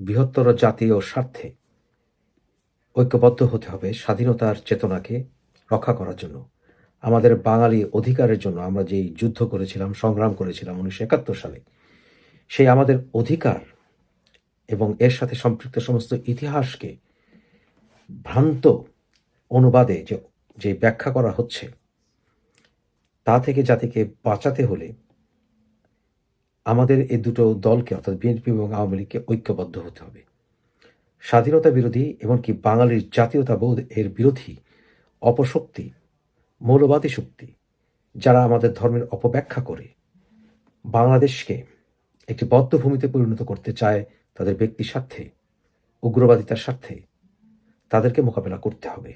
বৃহত্তর জাতীয় স্বার্থে ঐক্যবদ্ধ হতে হবে স্বাধীনতার চেতনাকে রক্ষা করার জন্য। আমাদের বাঙালি অধিকারের জন্য আমরা যেই যুদ্ধ করেছিলাম, সংগ্রাম করেছিলাম উনিশশো একাত্তর সালে, সেই আমাদের অধিকার এবং এর সাথে সম্পৃক্ত সমস্ত ইতিহাসকে ভ্রান্ত অনুবাদে যে যে ব্যাখ্যা করা হচ্ছে, তা থেকে জাতিকে বাঁচাতে হলে আমাদের এই দুটো দলকে, অর্থাৎ বিএনপি এবং আওয়ামী লীগকে ঐক্যবদ্ধ হতে হবে। স্বাধীনতা বিরোধী এমনকি বাঙালির জাতীয়তাবোধ এর বিরোধী অপশক্তি, মৌলবাদী শক্তি, যারা আমাদের ধর্মের অপব্যাখ্যা করে, বাংলাদেশকে একটি বদ্ধভূমিতে পরিণত করতে চায় তাদের ব্যক্তি স্বার্থে, উগ্রবাদিতার স্বার্থে, তাদেরকে মোকাবেলা করতে হবে।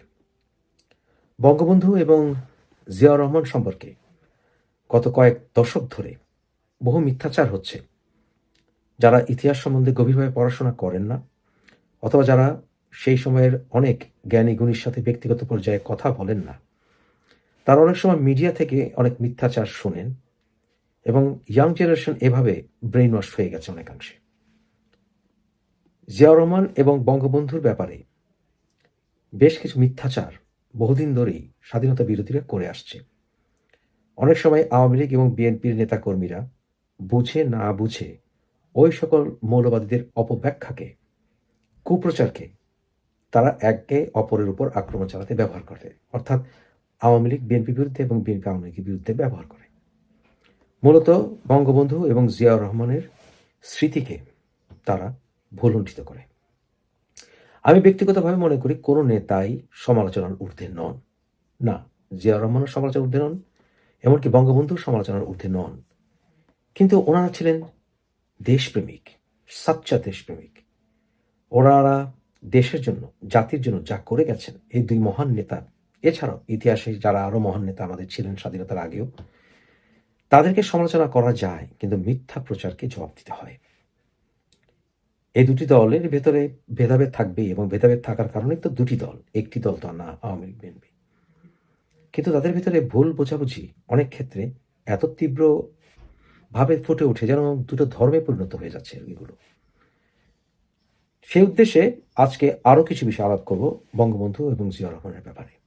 বঙ্গবন্ধু এবং জিয়াউর রহমান সম্পর্কে গত কয়েক দশক ধরে বহু মিথ্যাচার হচ্ছে। যারা ইতিহাস সম্বন্ধে গভীরভাবে পড়াশোনা করেন না, অথবা যারা সেই সময়ের অনেক জ্ঞানী গুণীর সাথে ব্যক্তিগত পর্যায়ে কথা বলেন না, তারা অনেক সময় মিডিয়া থেকে অনেক মিথ্যাচার শোনেন এবং ইয়াং জেনারেশন এভাবে ব্রেইন ওয়াশ হয়ে গেছে অনেকাংশে। জিয়াউর রহমান এবং বঙ্গবন্ধুর ব্যাপারে বেশ কিছু মিথ্যাচার বহুদিন ধরেই স্বাধীনতা বিরোধীরা করে আসছে। অনেক সময় আওয়ামী লীগ এবং বিএনপির নেতাকর্মীরা বুঝে না বুঝে ওই সকল মৌলবাদীদের অপব্যাখ্যাকে, কুপ্রচারকে তারা একে অপরের উপর আক্রমণ চালাতে ব্যবহার করে, অর্থাৎ আওয়ামী লীগ বিএনপি বিরুদ্ধে এবং বিএনপি আওয়ামী লীগের বিরুদ্ধে ব্যবহার করে। মূলত বঙ্গবন্ধু এবং জিয়াউর রহমানের স্মৃতিকে তারা ভুলুণ্ঠিত করে। আমি ব্যক্তিগতভাবে মনে করি কোনো নেতাই সমালোচনার ঊর্ধ্বে নন। না, জিয়াউর রহমানের সমালোচনার ঊর্ধ্বে নন, এমনকি বঙ্গবন্ধুর সমালোচনার ঊর্ধ্বে নন। কিন্তু ওনারা ছিলেন দেশপ্রেমিক, সাচ্চা দেশপ্রেমিক। ওনারা দেশের জন্য, জাতির জন্য যা করে গেছেন, এই দুই মহান নেতা, এছাড়াও ইতিহাসে যারা আরও মহান নেতা আমাদের ছিলেন স্বাধীনতার আগেও, তাদেরকে সমালোচনা করা যায়, কিন্তু মিথ্যা প্রচারকে জবাব দিতে হয়। এই দুটি দলের ভেতরে ভেদাভেদ থাকবেই এবং ভেদাভেদ থাকার কারণেই তো দুটি দল, একটি দল তো না, আওয়ামী লীগ, বিএনপি। কিন্তু তাদের ভেতরে ভুল বোঝাবুঝি অনেক ক্ষেত্রে এত তীব্র ভাবে ফুটে উঠে, যেন দুটো ধর্মে পরিণত হয়ে যাচ্ছে এগুলো। সেই উদ্দেশ্যে আজকে আরও কিছু বিষয় আলাপ করব বঙ্গবন্ধু এবং জিয়া রহমানের ব্যাপারে।